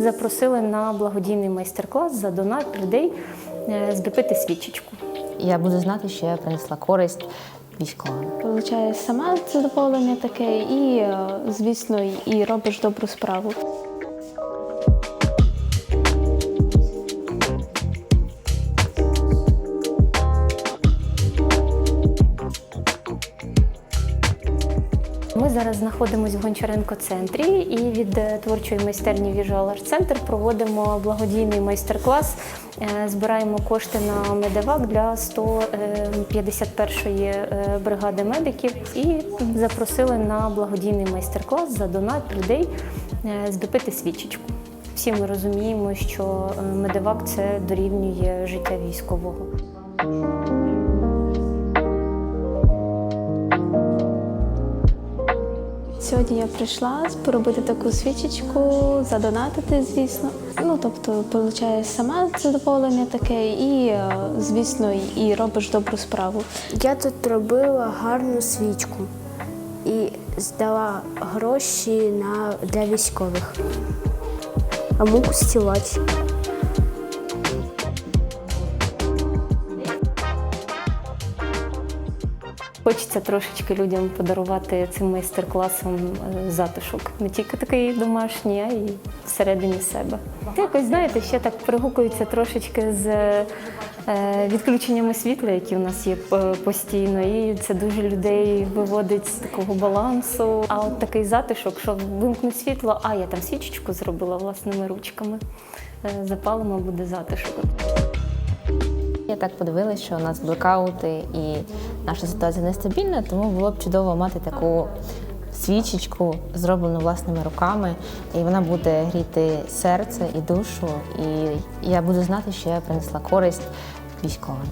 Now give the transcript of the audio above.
запросили на благодійний майстер-клас за донат людей е, свічечку. Я буду знати, що я принесла користь військовим. Получаєш сама задоволення таке, і, е, звісно, і робиш добру справу. Ми зараз знаходимося в Гончаренко центрі і від е, творчої майстерні Visual Art Center проводимо благодійний майстер-клас. Е, Збираємо кошти на медевак для 151-ї е, бригади медиків і запросили на благодійний майстер-клас за донат людей здобити свічечку. Всі ми розуміємо, що медевак це дорівнює життя військового. Сьогодні я прийшла поробити таку свічечку, задонатити, звісно. Ну, тобто, получаєш сама задоволення таке, і, е, звісно, і робиш добру справу. Я тут робила гарну свічку і здала гроші на, для військових. А муку стілати. Хочеться трошечки людям подарувати цим майстер-класом е, затишок. Не тільки такий домашній, а й всередині себе. Якось, знаєте, ще так перегукується трошечки з е, відключеннями світла, які у нас є е, постійно. І це дуже людей виводить з такого балансу. А от такий затишок, що вимкнуть світло, а я там свічечку зробила власними ручками. Запалимо буде затишок. Я так подивилася, що у нас блокаути і наша ситуація нестабільна, тому було б чудово мати таку свічечку, зроблену власними руками, і вона буде гріти серце і душу. І я буду знати, що я принесла користь військовим.